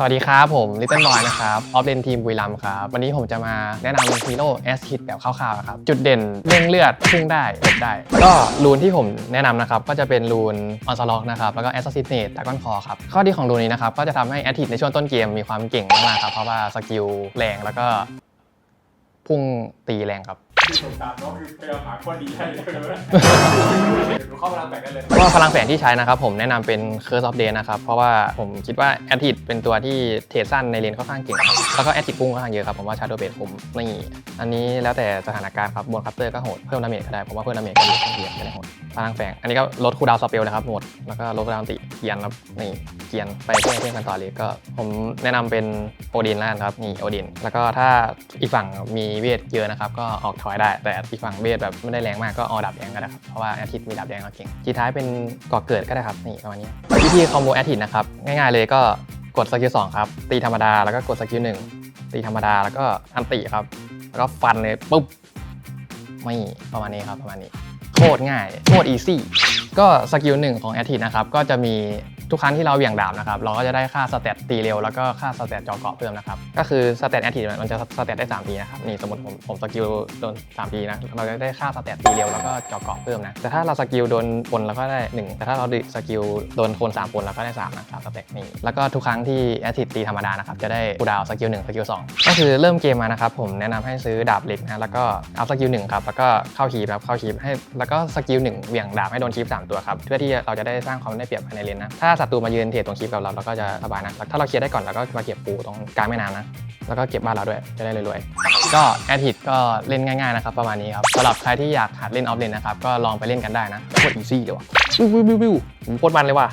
สวัสดีครับ ผมลิตเติ้ลบอยนะครับออฟเลนทีมบุรีรัมย์ครับ วันนี้ผมจะมาแนะนำฮีโร่แอสคิดแบบคร่าวๆครับ จุดเด่นเร่งเลือดพุ่งได้หลบได้ ก็รูนที่ผมแนะนำนะครับ ก็จะเป็นรูนออนซอล็อกนะครับ แล้วก็แอสซัสเนตดากอนคอครับ ข้อดีของรูนนี้นะครับ ก็จะทำให้แอสทิตในช่วงต้นเกมมีความเก่งมากๆครับเพราะว่าสกิลแรงแล้วก็พุ่งตีแรงครับ ที่ามน้องคือพยายามหาข้อดีให้เลยดูเข้าพลังแบ่งกันเลยก็พลังแฝงที่ใช้นะครับผมแนะนำเป็น Curse of Day นะครับ เพราะว่าผมคิดว่าแอดทิเป็นตัวที่เทรดสั้นในเลนค่อนข้างเก่ง แล้วก็แอดทิพุ่งค่อนข้างเยอะครับ ผมว่าชาร์โดเบทผมนี่อันนี้แล้วแต่สถานการณ์ครับบนคัพเตอร์ก็โหดเพิ่มดาเมจก็ได้ผมว่าเพิ่มดาเมจก็ดีข้างเดียวไม่ได้โหดพลังแฝงอันนี้ก็ลดคูลดาวน์สเปลนะครับหมดแล้วก็ลดคูลดาวน์ติเกียนครับนี่เกียนไปเพื่อเพื่อนกันต่อเลยก็ ผมแนะนำเป็นโอดินแล้วกันครับนี่โอดิน แล้วก็ถ้าอีกฝั่งมีเวทเยอะนะครับก็ออกถอยได้ แต่อีกฝั่งเวทแบบไม่ได้แรงมากก็เอดับแดงก็ได้ครับเพราะว่าแอดทิมีดับแดงก็เก่งทีท้ายเป็นก่อเกิดก็ได้ครับนี่ประมาณนี้วิธีคอมโบแอดทินะครับง่ายๆเลยก็กดสกิลสองครับตีธรรมดาแล้วก็กดสกิลหนึ่งตีธรรมดาแล้วก็อันติครับ แล้วก็ฟันเลยปุ๊บไม่ประมาณนี้ครับประมาณนี้โคตรง่ายโคตรอีซี่ก็สกิลหนึ่งของแอทินะครับก็จะมี ทุกครั้งที่เราเหวี่ยงดาบนะครับเราก็จะได้ค่าสเตตตีเร็วแล้วก็ค่าสเตตจอเกาะเพิ่มนะครับก็คือสเตตแอ t ทิมันจะสเตตได้3ทีนะครับนี่สมมติผมผมสกิลโดน3ทีนะเราจะได้ค่าสเตตตีเร็วแล้วก็จอเกาะเพิ่มนะแต่ถ้าเราสกิลโดนปนเราก็ได้ 1 แต่ถ้าเราสกิลโดนคน3ปนเราก็ได้3นะสามสเตตนี่แล้วก็ทุกครั้งที่แอ t ทิตีธรรมดานะครับจะได้คูดาวสกิล1สกิล2ก็คือเริ่มเกมมานะครับผมแนะนำให้ซื้อดาบเหล็กนะแล้วก็อัพสกิล1ครับแล้วก็เข้าคีบครับเข้าคีบให้แล้วก็สกิล1เหวี่ยงดาบให้โดนคีบ3ตัวครับเพื่อที่เราจะได้สร้างความได้เปรียบภายในเลนนะถ้าศัตรูมายืนเทรดตรงคีบกับเราเราก็จะสบายนะ ถ้าเราเคลียร์ได้ก่อนเราก็มาเก็บปูตรงกลางแม่น้ำนะ แล้วก็เก็บบ้านเราด้วยจะได้รวยๆ ก็แอดฮิตก็เล่นง่ายๆนะครับประมาณนี้ครับสำหรับใครที่อยากหัดเล่นออฟเลนนะครับก็ลองไปเล่นกันได้นะโคตรอีซี่เลยว่ะวิววิววิวโคตรมันเลยว่ะ